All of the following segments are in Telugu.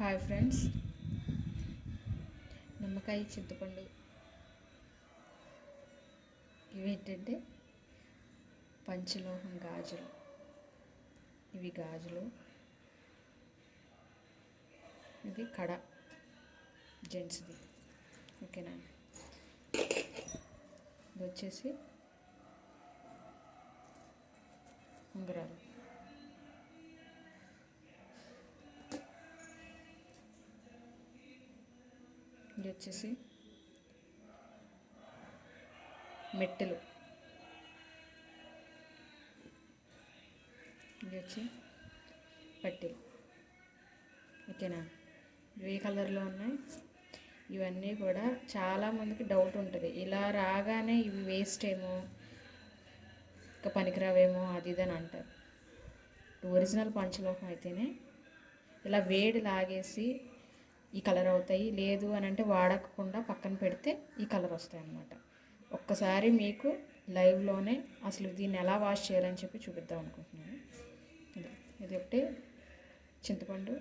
Hi friends. నిమ్మకాయ చింతపండు. ఇవి ఏంటంటే పంచలోహం గాజులు. ఇవి గాజులు. ఇది కడ. జెంట్స్ది. ఓకేనా? ఇది వచ్చేసి ఉంగరాలు. వచ్చేసి మెట్టెలు. ఇది వచ్చి పట్టీలు. ఓకేనా? ఇవి కలర్లో ఉన్నాయి? ఇవన్నీ కూడా చాలామందికి డౌట్ ఉంటుంది. ఇలా రాగానే ఇవి వేస్ట్ ఏమో ఇంకా పనికిరావేమో అది ఇది అని అంటారు. ఒరిజినల్ పంచలోహం అయితేనే ఇలా వేడి లాగేసి ఈ కలర్ అవుతాయి. లేదు అని అంటే వాడకుండా పక్కన పెడితే ఈ కలర్ వస్తాయి అన్నమాట. ఒక్కసారి మీకు లైవ్లోనే అసలు దీన్ని ఎలా వాష్ చేయాలని చెప్పి చూపిద్దాం అనుకుంటున్నాను. ఇది ఇది ఒకటి చింతపండు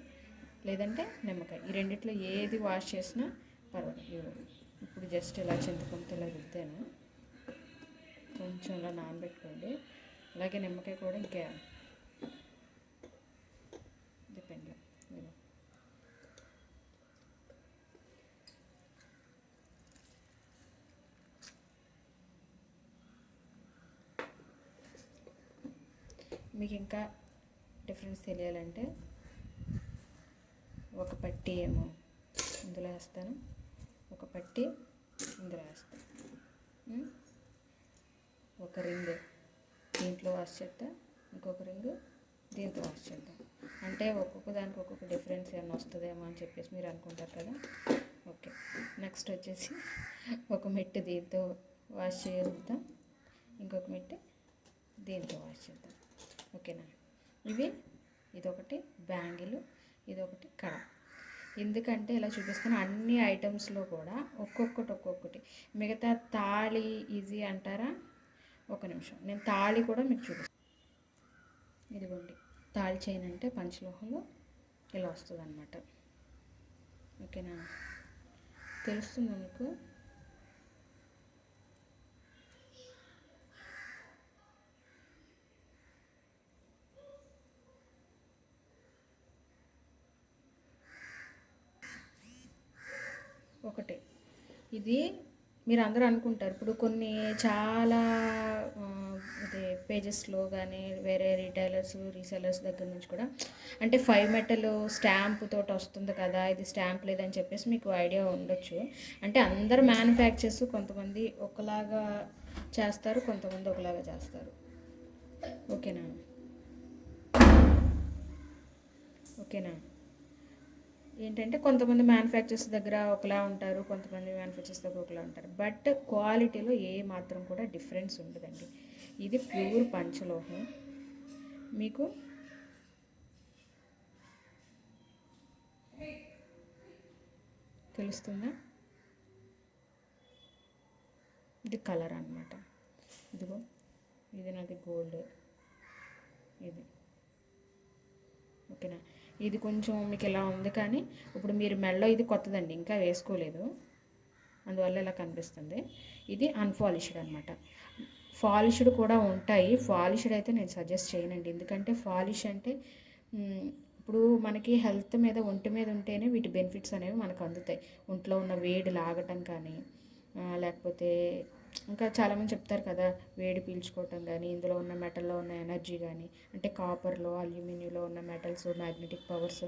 లేదంటే నిమ్మకాయ. ఈ రెండిట్లో ఏది వాష్ చేసినా పర్వాలేదు. ఇప్పుడు జస్ట్ ఇలా చింతపండుతో ఇలా రుద్దాను. కొంచెం ఇలా నానబెట్టుకోండి. అలాగే నిమ్మకాయ కూడా ఇంకా. డిపెండ్ మీరు మీకు ఇంకా డిఫరెన్స్ తెలియాలంటే ఒక పట్టి ఏమో ఇందులో వేస్తాను. ఒక పట్టి ఇందులో వేస్తాను. ఒక రింగ్ దీంట్లో వాష్ చేద్దాం ఇంకొక రింగ్ దీంతో వాష్ చేద్దాం అంటే ఒక్కొక్క దానికి ఒక్కొక్క డిఫరెన్స్ ఏమైనా వస్తుందేమో అని చెప్పేసి మీరు అనుకుంటారు కదా? ఓకే. నెక్స్ట్ వచ్చేసి ఒక మెట్టు దీంతో వాష్ చేద్దాం ఇంకొక మెట్టు దీంతో వాష్ చేద్దాం ఓకేనా? ఇవి ఇదొకటి బ్యాంగిల్ ఇదొకటి కడ. ఎందుకంటే ఇలా చూపిస్తున్న అన్ని ఐటమ్స్లో కూడా ఒక్కొక్కటి ఒక్కొక్కటి. మిగతా తాళి ఇది అంటారా? ఒక నిమిషం. నేను తాళి కూడా మీకు చూపిస్తాను ఇదిగోండి. తాళి చైన్ అంటే పంచలోహంలో ఇలా వస్తుంది అనమాట ఓకేనా? తెలుస్తుంది మీకు ఒకటే ఇది మీరు అందరూ అనుకుంటారు. ఇప్పుడు కొన్ని చాలా అదే ఇది పేజెస్లో కానీ వేరే రీటైలర్స్ రీసెలర్స్ దగ్గర నుంచి కూడా అంటే ఫైవ్ మెటల్ స్టాంప్ తోటి వస్తుంది కదా ఇది స్టాంప్ లేదని చెప్పేసి మీకు ఐడియా ఉండొచ్చు. అంటే అందరు మ్యానుఫ్యాక్చర్స్ కొంతమంది ఒకలాగా చేస్తారు కొంతమంది ఒకలాగా చేస్తారు. ఓకేనా? ఓకేనా? ఏంటంటే కొంతమంది మ్యానుఫ్యాక్చర్స్ దగ్గర ఒకలా ఉంటారు కొంతమంది మ్యానుఫ్యాక్చర్స్ దగ్గర ఒకలా ఉంటారు. బట్ క్వాలిటీలో ఏ మాత్రం కూడా డిఫరెన్స్ ఉండదండి. ఇది ప్యూర్ పంచలోహం. మీకు? తెలుస్తుందా? ఇది కలర్ అన్నమాట. ఇదిగో ఇది నాది గోల్డ్ ఇది. ఓకేనా? ఇది కొంచెం మీకు ఇలా ఉంది కానీ ఇప్పుడు మీరు మెడలో ఇది కొత్తదండి ఇంకా వేసుకోలేదు. అందువల్ల ఇలా కనిపిస్తుంది. ఇది అన్ఫాలిష్డ్ అనమాట ఫాలిష్డ్ కూడా ఉంటాయి. ఫాలిష్డ్ అయితే నేను సజెస్ట్ చేయనండి. ఎందుకంటే ఫాలిష్ అంటే ఇప్పుడు మనకి హెల్త్ మీద ఒంటి మీద ఉంటేనే వీటి బెనిఫిట్స్ అనేవి మనకు అందుతాయి. ఒంట్లో ఉన్న వేడి లాగటం కానీ లేకపోతే ఇంకా చాలామంది చెప్తారు కదా వేడి పీల్చుకోవటం కానీ ఇందులో ఉన్న మెటల్లో ఉన్న ఎనర్జీ కానీ అంటే కాపర్లో అల్యూమినియంలో ఉన్న మెటల్స్ మ్యాగ్నెటిక్ పవర్స్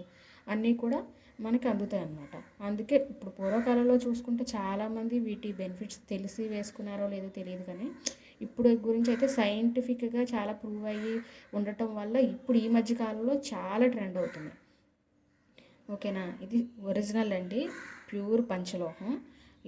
అన్నీ కూడా మనకి అందుతాయి అన్నమాట. అందుకే ఇప్పుడు పూర్వకాలంలో చూసుకుంటే చాలామంది వీటి బెనిఫిట్స్ తెలిసి వేసుకున్నారో లేదో తెలియదు కానీ ఇప్పుడు గురించి అయితే సైంటిఫిక్గా చాలా ప్రూవ్ అయ్యి ఉండటం వల్ల ఇప్పుడు ఈ మధ్య కాలంలో చాలా ట్రెండ్ అవుతుంది ఓకేనా? ఇది ఒరిజినల్ అండి. ప్యూర్ పంచలోహం.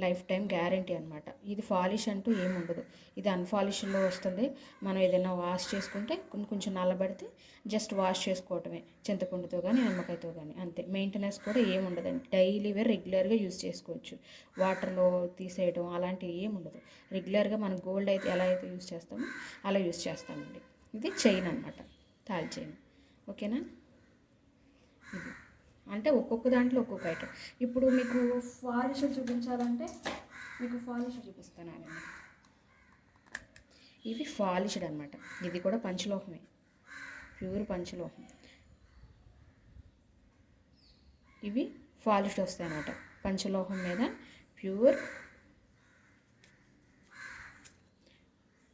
లైఫ్ టైం గ్యారంటీ అనమాట ఇది పాలిష్ అంటూ ఏమి ఉండదు. ఇది అన్ఫాలిష్లో వస్తుంది. మనం ఏదైనా వాష్ చేసుకుంటే కొంచెం కొంచెం నల్లబడితే జస్ట్ వాష్ చేసుకోవటమే. చింతపండుతో కానీ నిమ్మకాయతో కానీ అంతే. మెయింటెనెన్స్ కూడా ఏమి ఉండదండి డైలీ వేర్ రెగ్యులర్గా యూజ్ చేసుకోవచ్చు. వాటర్లో తీసేయడం అలాంటివి ఏమి ఉండదు. రెగ్యులర్గా మనం గోల్డ్ అయితే ఎలా అయితే యూజ్ చేస్తామో అలా యూజ్ చేస్తామండి. ఇది చైన్ అనమాట తాళి చైన్ ఓకేనా ఇది. అంటే ఒక్కొక్క దాంట్లో ఒక్కొక్క ఐటమ్ ఇప్పుడు మీకు ఫాలిష్ చూపించాలంటే మీకు ఫాలిష్ చూపిస్తాను ఆగండి. ఇవి ఫాలిష్డ్ అనమాట ఇది కూడా పంచలోహమే. ప్యూర్ పంచలోహం. ఇవి ఫాలిష్డ్ వస్తాయి అన్నమాట. పంచలోహం మీద pure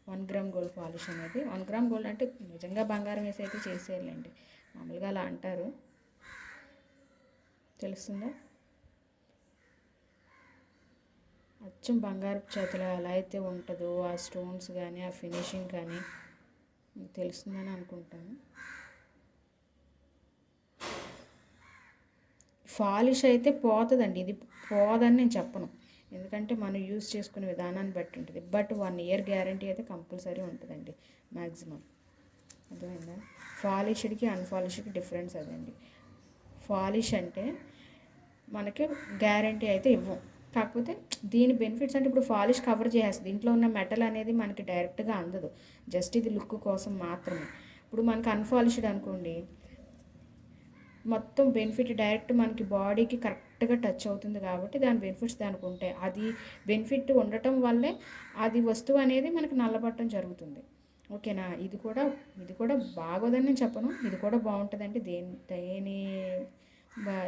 one gram gold polish అనేది. వన్ గ్రామ్ గోల్డ్ అంటే నిజంగా బంగారం వేసి అయితే చేసేయాలండి. మామూలుగా అలా అంటారు. తెలుస్తుందా? అచ్చం బంగారపు చేతిలో ఎలా అయితే ఉంటుందో ఆ స్టోన్స్ కానీ ఆ ఫినిషింగ్ కానీ మీకు తెలుస్తుందని అనుకుంటాను. పాలిష్ అయితే పోతుందండి. ఇది పోదని నేను చెప్పను. ఎందుకంటే మనం యూజ్ చేసుకునే విధానాన్ని బట్టి ఉంటుంది. బట్ వన్ ఇయర్ గ్యారంటీ అయితే కంపల్సరీ ఉంటుందండి మ్యాక్సిమం అర్థమైందా? పాలిష్డ్కి అన్ఫాలిష్డ్కి డిఫరెన్స్ అదండి. పాలిష్ అంటే మనకి గ్యారంటీ అయితే ఇవ్వం. కాకపోతే దీని బెనిఫిట్స్ అంటే ఇప్పుడు పాలిష్ కవర్ చేసేస్తుంది. దీంట్లో ఉన్న మెటల్ అనేది మనకి డైరెక్ట్గా అందదు. జస్ట్ ఇది లుక్ కోసం మాత్రమే. ఇప్పుడు మనకి అన్ఫాలిష్డ్ అనుకోండి మొత్తం బెనిఫిట్ డైరెక్ట్ మనకి బాడీకి కరెక్ట్గా టచ్ అవుతుంది కాబట్టి దాని బెనిఫిట్స్ దానికి ఉంటాయి. అది బెనిఫిట్ ఉండటం వల్లే అది వస్తువు అనేది మనకి నల్లబట్టడం జరుగుతుంది. ఓకేనా? ఇది కూడా ఇది కూడా బాగోదని నేను చెప్పను. ఇది కూడా బాగుంటుందంటే దేని దేని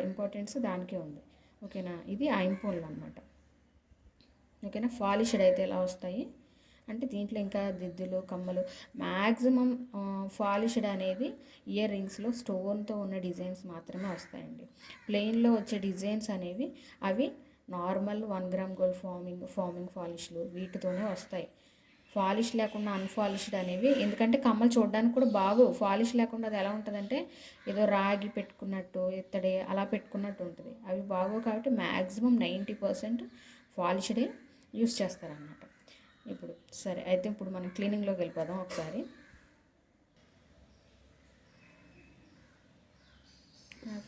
ఇంపార్టెన్స్ దానికే ఉంది. ఓకేనా? ఇది ఐంపోన్లు అనమాట ఓకేనా? ఫాలిష్డ్ అయితే ఎలా వస్తాయి? అంటే దీంట్లో ఇంకా దిద్దులు కమ్మలు మ్యాక్సిమం ఫాలిష్డ్ అనేది ఇయర్ రింగ్స్లో స్టోన్తో ఉన్న డిజైన్స్ మాత్రమే వస్తాయండి. ప్లెయిన్లో వచ్చే డిజైన్స్ అనేవి అవి normal one gram gold forming forming ఫాలిష్లు వీటితోనే వస్తాయి. ఫాలిష్ లేకుండా అన్ఫాలిష్డ్ అనేవి. ఎందుకంటే కమ్మలు చూడడానికి కూడా బాగు ఫాలిష్ లేకుండా అది ఎలా ఉంటుందంటే ఏదో రాగి పెట్టుకున్నట్టు ఇత్తడి అలా పెట్టుకున్నట్టు ఉంటుంది. అవి బాగో కాబట్టి మ్యాక్సిమం నైంటీ పర్సెంట్ ఫాలిష్డే యూస్ చేస్తారన్నమాట. ఇప్పుడు సరే అయితే ఇప్పుడు మనం క్లీనింగ్లోకి వెళ్ళిపోదాం ఒకసారి.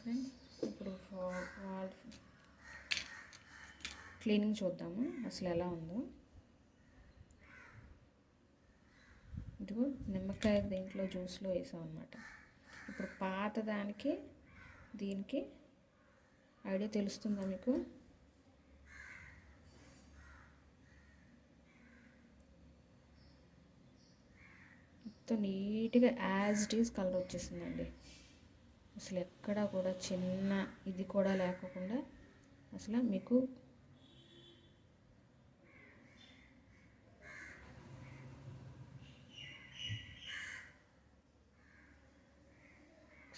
ఫ్రెండ్స్ ఇప్పుడు వాల్ క్లీనింగ్ చూద్దాము అసలు ఎలా ఉందో. ఇదిగో నిమ్మకాయ దీంట్లో జ్యూస్లో వేసాం అనమాట ఇప్పుడు పాత దానికి దీనికి ఐడియా తెలుస్తుందా మీకు? మొత్తం నీట్గా యాజ్ ఇట్ ఈజ్ కలర్ వచ్చేసిందండి. అసలు ఎక్కడా కూడా చిన్న ఇది కూడా లేకుండా అసలు మీకు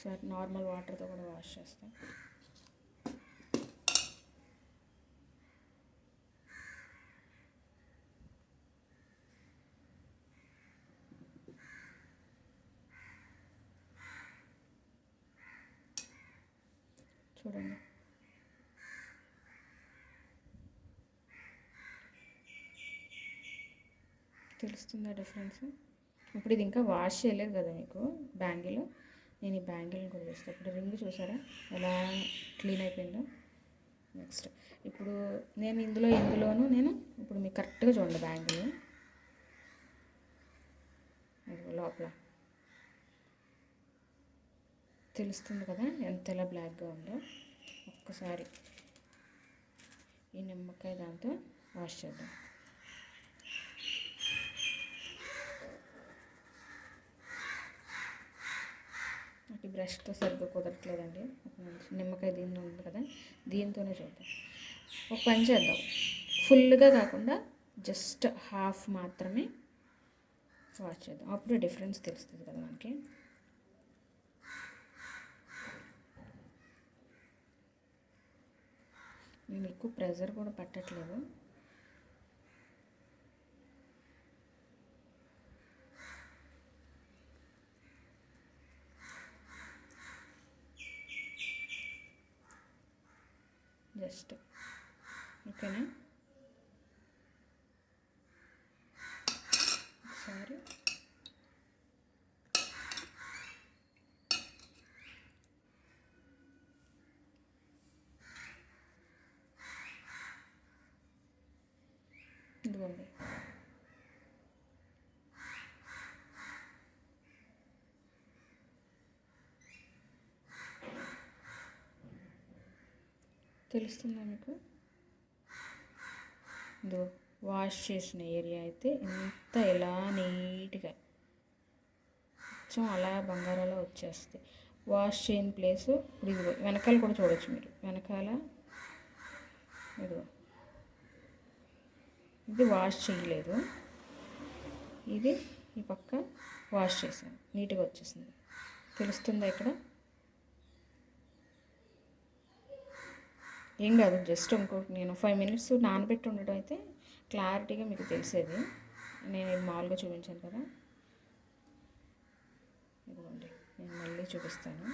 ఒకసారి నార్మల్ వాటర్తో కూడా వాష్ చేస్తాం. చూడండి. తెలుస్తుందా డిఫరెన్స్? ఇప్పుడు ఇది ఇంకా వాష్ చేయలేదు కదా మీకు బ్యాంగిల్? నేను ఈ బ్యాంగిల్ని కూడా చేస్తాను ఇప్పుడు రింగ్ చూసారా? ఎలా క్లీన్ అయిపోయిందో. నెక్స్ట్. ఇప్పుడు నేను ఇందులో ఇందులోనూ నేను ఇప్పుడు మీకు కరెక్ట్గా చూడండి బ్యాంగిల్. లోపల. తెలుస్తుంది కదా ఎంత ఎలా బ్లాక్గా ఉందో. ఒక్కసారి ఈ నిమ్మకాయ దాంతో వాష్ చేద్దాం. ఈ బ్రష్తో సరిగ్గా కుదరట్లేదండి. నిమ్మకాయ దీని ఉంది కదా దీంతోనే చూద్దాం. ఒక పని చేద్దాం. ఫుల్గా కాకుండా జస్ట్ హాఫ్ మాత్రమే వాష్ చేద్దాం. అప్పుడు డిఫరెన్స్ తెలుస్తుంది కదా మనకి. నేను ఎక్కువ ప్రెజర్ కూడా పట్టట్లేదు. జస్ట్ ఓకేనా? ఒకసారి ఇదిగోండి తెలుస్తుందా మీకు? ఇదో వాష్ చేసిన ఏరియా అయితే ఇంత ఇలా నీట్గా కొంచెం అలా బంగారాలో వచ్చేస్తుంది వాష్ చేయని ప్లేస్ ఇప్పుడు ఇదిగో వెనకాల కూడా చూడొచ్చు మీరు. వెనకాల ఇదిగో. ఇది వాష్ చేయలేదు. ఇది ఈ పక్క వాష్ చేశాను. నీట్గా వచ్చేసింది. తెలుస్తుందా ఇక్కడ? ఏం కాదు జస్ట్ ఇంకోటి నేను ఫైవ్ మినిట్స్ నానబెట్టి ఉండడం అయితే క్లారిటీగా మీకు తెలిసేది. నేను మామూలుగా చూపించాను కదా. ఇదిగోండి నేను మళ్ళీ చూపిస్తాను.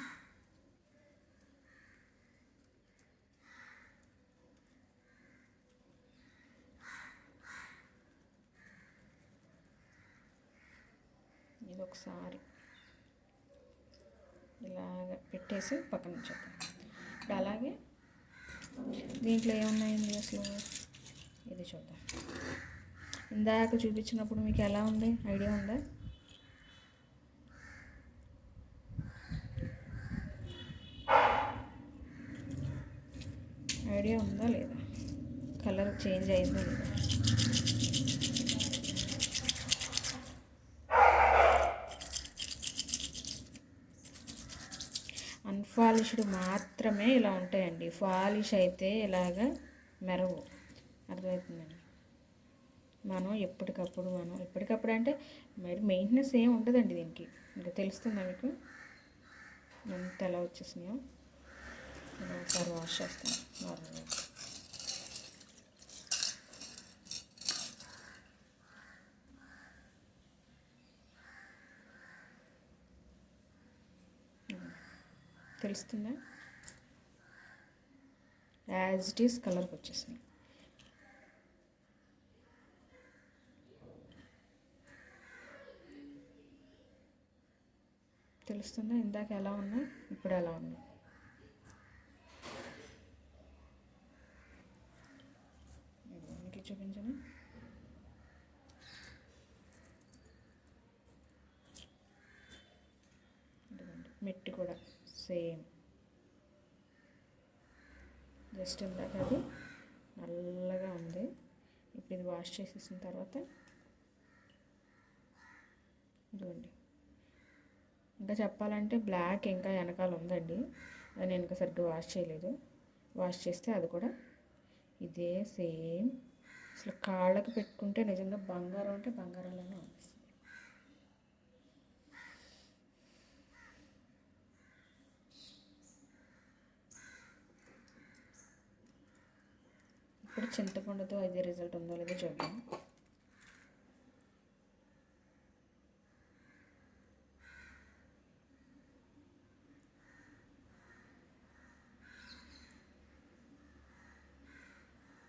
ఇది ఒకసారి ఇలాగ పెట్టేసి పక్కన ఉంచేద్దాం. దీంట్లో ఏమున్నాయండి అసలు. ఇది చూద్దాం. ఇందాక చూపించినప్పుడు మీకు ఎలా ఉంది? ఐడియా ఉందా? ఐడియా ఉందా లేదా? కలర్ చేంజ్ అయిందా లేదా? అన్ఫాలిష్డ్ మాత్రమే ఇలా ఉంటాయండి. ఫాలిష్ అయితే ఇలాగ మెరవు. అర్థమవుతుందండి? మనం ఎప్పటికప్పుడు మనం ఎప్పటికప్పుడు అంటే మరి మెయింటెనెన్స్ ఏం ఉండదండి దీనికి. ఇంకా తెలుస్తుందా మీకు? ఎంత ఎలా వచ్చేసినాయో? ఇలా ఒకసారి వాష్ చేస్తాను. నార్మల్గా తెలుస్తుందా యాజ్ ఇట్ ఈస్ కలర్కి వచ్చేసింది తెలుస్తుందా ఇందాక ఎలా ఉన్నా ఇప్పుడు ఎలా ఉన్నా మీకు చూపించను? మెట్టు మెట్టి కూడా. సేమ్. జస్ట్ ఇందాక అది నల్లగా ఉంది. ఇప్పుడు ఇది వాష్ చేసేసిన తర్వాత ఇదిగోండి. ఇంకా చెప్పాలంటే బ్లాక్ ఇంకా వెనకాల ఉందండి. నేను ఇంకా సరిగ్గా వాష్ చేయలేదు. వాష్ చేస్తే అది కూడా ఇదే సేమ్. అసలు కాళ్ళకి పెట్టుకుంటే నిజంగా బంగారం అంటే బంగారంలోనే ఉంది. ఇప్పుడు చింతపండుతో అదే రిజల్ట్ ఉందో లేదో చూద్దాం.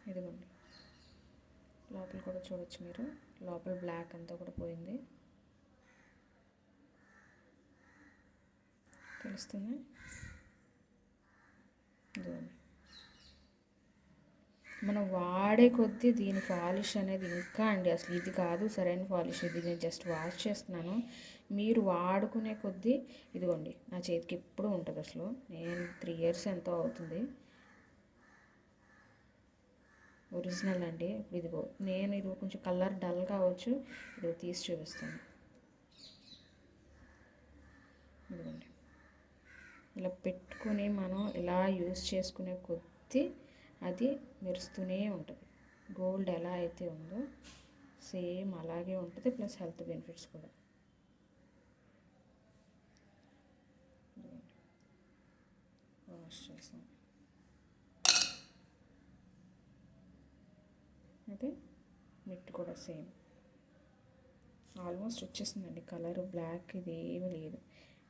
ఇదిగోండి. లోపల కూడా చూడొచ్చు మీరు. లోపల బ్లాక్ అంతా కూడా పోయింది. తెలుస్తుంది? ఇదిగోండి. మనం వాడే కొద్దీ దీని పాలిష్ అనేది ఇంకా అండి. అసలు ఇది కాదు సరైన పాలిష్ ఇది. నేను జస్ట్ వాష్ చేస్తున్నాను. మీరు వాడుకునే కొద్దీ ఇదిగోండి నా చేతికి ఎప్పుడు ఉంటుంది అసలు. నేను త్రీ ఇయర్స్ ఎంతో అవుతుంది. ఒరిజినల్ అండి. ఇదిగో నేను ఇది కొంచెం కలర్ డల్ కావచ్చు. ఇది తీసి చూపిస్తాను. ఇదిగోండి. ఇలా పెట్టుకొని మనం ఇలా యూజ్ చేసుకునే కొద్దీ అది మెరుస్తూనే ఉంటుంది. గోల్డ్ ఎలా అయితే ఉందో సేమ్ అలాగే ఉంటుంది ప్లస్ హెల్త్ బెనిఫిట్స్ కూడా. వాష్ చేసాం. అయితే మిట్ కూడా సేమ్. ఆల్మోస్ట్ వచ్చేసిందండి. కలర్ బ్లాక్ ఇది ఏమీ లేదు.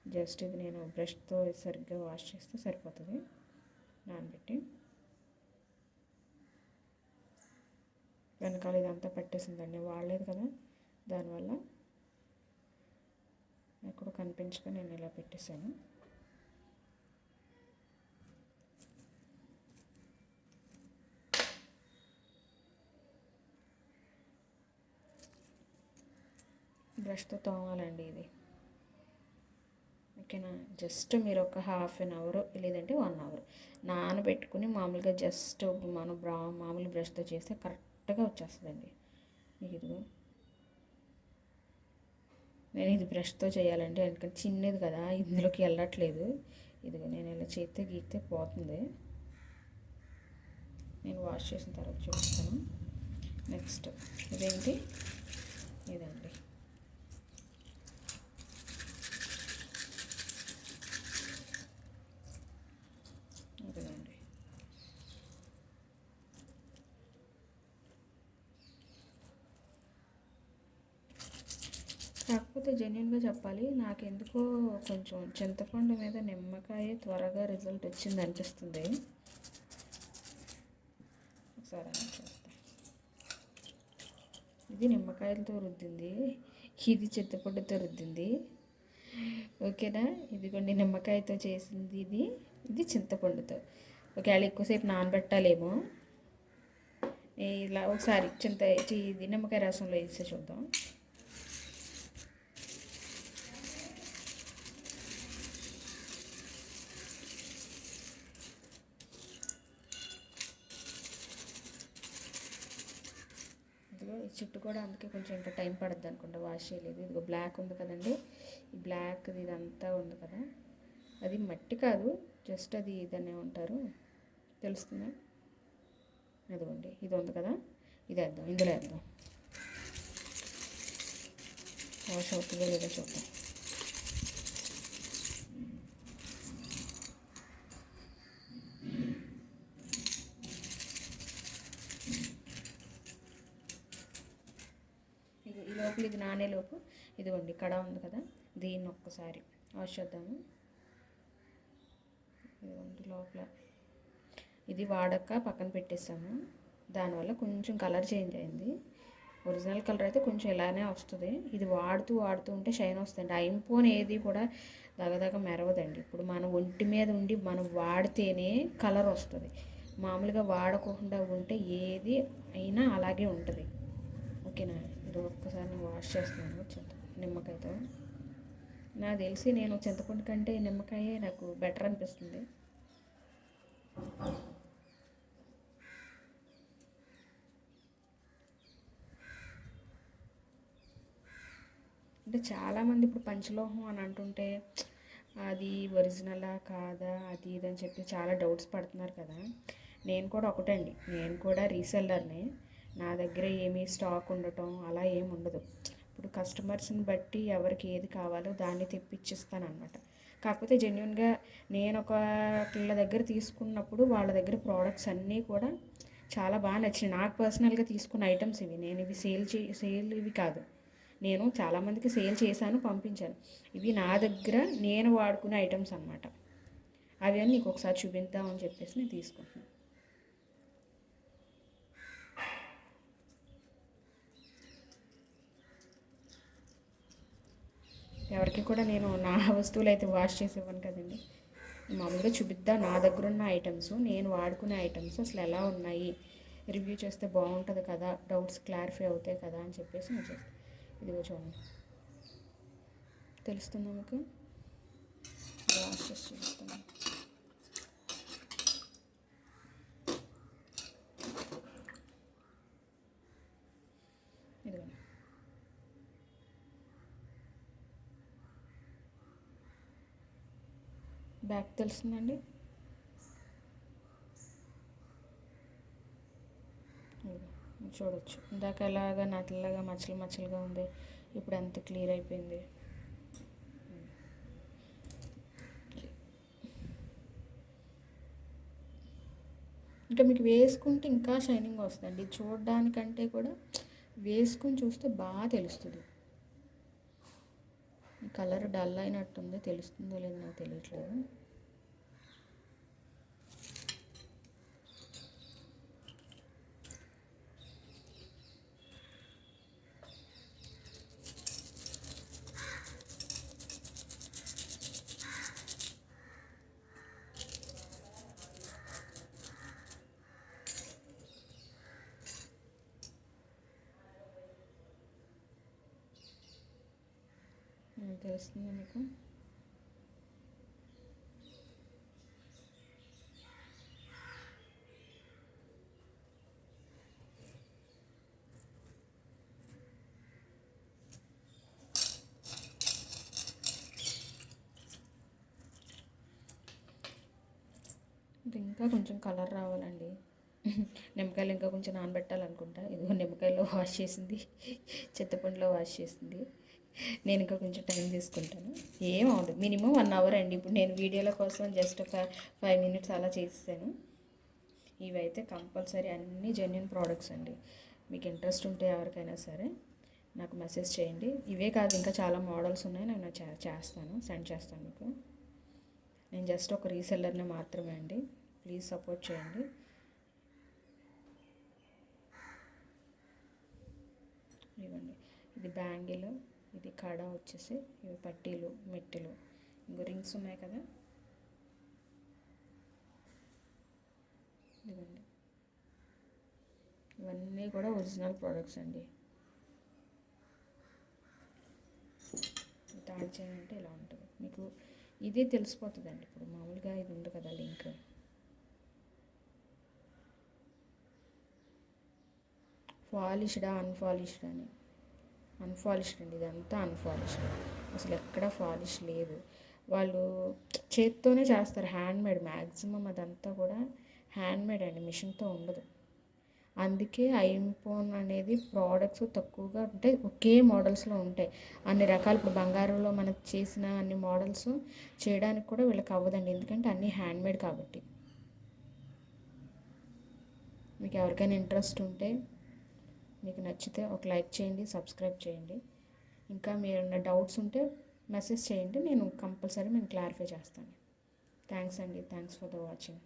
జస్ట్ ఇది నేను బ్రష్తో సరిగ్గా వాష్ చేస్తే సరిపోతుంది. నానబెట్టి వెనకాల ఇదంతా పెట్టేసిందండి. వాడలేదు కదా. దానివల్ల ఎక్కడ కనిపించక నేను ఇలా పెట్టేశాను. బ్రష్తో తోమాలండి ఇది. ఓకేనా? జస్ట్ మీరు ఒక హాఫ్ అన్ అవర్ లేదంటే వన్ అవర్ నానబెట్టుకుని మామూలుగా జస్ట్ మనం బ్రా మామూలు బ్రష్తో చేస్తే కరెక్ట్ కరెక్ట్గా వచ్చేస్తుందండి. మీకు ఇదిగో నేను ఇది బ్రష్తో చేయాలంటే ఎందుకంటే చిన్నది కదా ఇందులోకి వెళ్ళట్లేదు. ఇదిగో నేను ఇలా చేస్తే గీస్తే పోతుంది. నేను వాష్ చేసిన తర్వాత చూపిస్తాను. నెక్స్ట్ ఇదేంటి? ఇదండి ఇదిగోండి కాకపోతే జెన్యున్గా చెప్పాలి. నాకెందుకో కొంచెం చింతపండు మీద నిమ్మకాయ త్వరగా రిజల్ట్ వచ్చింది అనిపిస్తుంది. ఒకసారి ఇది నిమ్మకాయలతో రుద్దింది. ఇది చింతపండుతో రుద్దింది. ఓకేనా? ఇదిగోండి నిమ్మకాయతో చేసింది ఇది. ఇది చింతపండుతో. ఒకవేళ ఎక్కువసేపు నానబెట్టాలేమో. ఇలా ఒకసారి చింత ఇది నిమ్మకాయ రసంలో వేసి చూద్దాం. ఇదిగో చుట్టూ కూడా అందుకే కొంచెం ఇంకా టైం పడుద్ది అనుకుంటా వాష్ చేయలేదు. ఇదిగో బ్లాక్ ఉంది కదండి. ఈ బ్లాక్ ఇదంతా ఉంది కదా. అది మట్టి కాదు జస్ట్ అది ఇదనే ఉంటారు. తెలుస్తుందా? అదిగోండి ఇది ఉంది కదా. ఇది వేద్దాం ఇందులో వేద్దాం. వాష్ అవుతుందో లేదో చూద్దాం. ఇది ఇది నానేలోపు ఇదిగోండి కడ ఉంది కదా. దీన్ని ఒక్కసారి వాష్ చేద్దాము ఇదిగోండి లోపల. ఇది వాడక పక్కన పెట్టేసాము దానివల్ల కొంచెం కలర్ చేంజ్ అయింది. ఒరిజినల్ కలర్ అయితే కొంచెం ఇలానే వస్తుంది. ఇది వాడుతూ వాడుతూ ఉంటే షైన్ వస్తుంది ఐంపోన్ ఏది కూడా దగదగ మెరవదండి. ఇప్పుడు మన ఒంటి మీద ఉండి మనం వాడితేనే కలర్ వస్తుంది. మామూలుగా వాడకుండా ఉంటే ఏది అయినా అలాగే ఉంటుంది. ఓకేనా? ఇది ఒక్కసారి నేను వాష్ చేస్తున్నాను. చింత నిమ్మకాయతో నాకు తెలిసి నేను చింతపండు కంటే నిమ్మకాయే నాకు బెటర్ అనిపిస్తుంది. అంటే చాలామంది ఇప్పుడు పంచలోహం అని అంటుంటే అది ఒరిజినలా కాదా అది ఇది అని చెప్పి చాలా డౌట్స్ పడుతున్నారు కదా. నేను కూడా ఒకటండి. నేను కూడా రీసెల్లర్నే నా దగ్గర ఏమీ స్టాక్ ఉండటం అలా ఏమి ఉండదు. ఇప్పుడు కస్టమర్స్ని బట్టి ఎవరికి ఏది కావాలో దాన్ని తెప్పించిస్తాను అనమాట కాకపోతే జెన్యున్గా నేను ఒక పిల్ల దగ్గర తీసుకున్నప్పుడు వాళ్ళ దగ్గర ప్రోడక్ట్స్ అన్నీ కూడా చాలా బాగా నచ్చినాయి. నాకు పర్సనల్గా తీసుకున్న ఐటమ్స్ ఇవి. నేను ఇవి సేల్ చే సేల్ ఇవి కాదు. నేను చాలామందికి సేల్ చేశాను పంపించాను. ఇవి నా దగ్గర నేను వాడుకునే ఐటమ్స్ అనమాట అవి అని నీకు ఒకసారి చూపిద్దామని చెప్పేసి నేను తీసుకుంటున్నాను. ఎవరికి కూడా నేను నా వస్తువులు అయితే వాష్ చేసి ఇవ్వను కదండి. మామూలుగా చూపిద్దా నా దగ్గర ఉన్న ఐటమ్స్ నేను వాడుకునే ఐటమ్స్ అసలు ఎలా ఉన్నాయి? రివ్యూ చేస్తే బాగుంటుంది కదా డౌట్స్ క్లారిఫై అవుతాయి కదా అని చెప్పేసి నేను చేస్తాను ఇదిగో చూడండి. తెలుస్తుందా మీకు? వాష్ చేసి చూపిస్తాను ఇదిగోండి బ్యాక్ తెలుస్తుందండి చూడొచ్చు. ఇందాక ఎలాగా నల్లగా మచ్చలు మచ్చలుగా ఉంది. ఇప్పుడు అంత క్లియర్ అయిపోయింది. ఇంకా మీకు వేసుకుంటే ఇంకా షైనింగ్ వస్తుందండి. చూడడానికంటే కూడా వేసుకుని చూస్తే బాగా తెలుస్తుంది. ఈ కలర్ డల్ అయినట్టుంది తెలుస్తుందో లేదో నాకు తెలియట్లేదు ఉమ్, తెలుస్తుందా మీకు ఇది ఇంకా కొంచెం కలర్ రావాలండి. నిమ్మకాయలు ఇంకా కొంచెం నానబెట్టాలనుకుంటా. ఇదిగో నిమ్మకాయలో వాష్ చేసింది. చింతపండులో వాష్ చేసింది. నేను ఇంకా కొంచెం టైం తీసుకుంటాను. ఏం అవ్వదు మినిమం వన్ అవర్ అండి. ఇప్పుడు నేను వీడియోల కోసం జస్ట్ ఒక ఫైవ్ మినిట్స్ అలా చేసాను ఇవైతే కంపల్సరీ అన్ని జెన్యున్ ప్రోడక్ట్స్ అండి. మీకు ఇంట్రెస్ట్ ఉంటే ఎవరికైనా సరే నాకు మెసేజ్ చేయండి. ఇవే కాదు ఇంకా చాలా మోడల్స్ ఉన్నాయి. నేను చేస్తాను సెండ్ చేస్తాను మీకు. నేను జస్ట్ ఒక రీసెల్లర్ని మాత్రమే అండి. ప్లీజ్ సపోర్ట్ చేయండి. ఇవ్వండి. ఇది బ్యాంగిల్ ఇది కడ వచ్చేసి ఇవి పట్టీలు మెట్టెలు. ఇంకో రింగ్స్ ఉన్నాయి కదా? ఇదిగోండి. ఇవన్నీ కూడా ఒరిజినల్ ప్రోడక్ట్స్ అండి. థర్డ్ చేయాలంటే ఇలా ఉంటుంది? మీకు ఇదే తెలిసిపోతుందండి. ఇప్పుడు మామూలుగా ఇది ఉంది కదా లింక్. పాలిష్డా అన్పాలిష్డ్ అని అన్పాలిష్డ్ అండి ఇదంతా అన్పాలిష్డ్ అసలు ఎక్కడ పాలిష్ లేదు. వాళ్ళు చేత్తోనే చేస్తారు హ్యాండ్మేడ్ మ్యాక్సిమం అదంతా కూడా హ్యాండ్మేడ్ అండి మిషన్తో ఉండదు. అందుకే ఐఫోన్ అనేది ప్రోడక్ట్స్ తక్కువగా ఉంటాయి ఒకే మోడల్స్లో ఉంటాయి. అన్ని రకాలు ఇప్పుడు బంగారంలో మనం చేసిన అన్ని మోడల్స్ చేయడానికి కూడా వీళ్ళకి అవ్వదండి ఎందుకంటే అన్నీ హ్యాండ్మేడ్ కాబట్టి. మీకు ఎవరికైనా ఇంట్రెస్ట్ ఉంటే మీకు నచ్చితే ఒక లైక్ చేయండి సబ్స్క్రైబ్ చేయండి. ఇంకా మీరున్న డౌట్స్ ఉంటే మెసేజ్ చేయండి నేను కంపల్సరీ నేను క్లారిఫై చేస్తాను. థ్యాంక్స్ అండి. Thanks for the watching.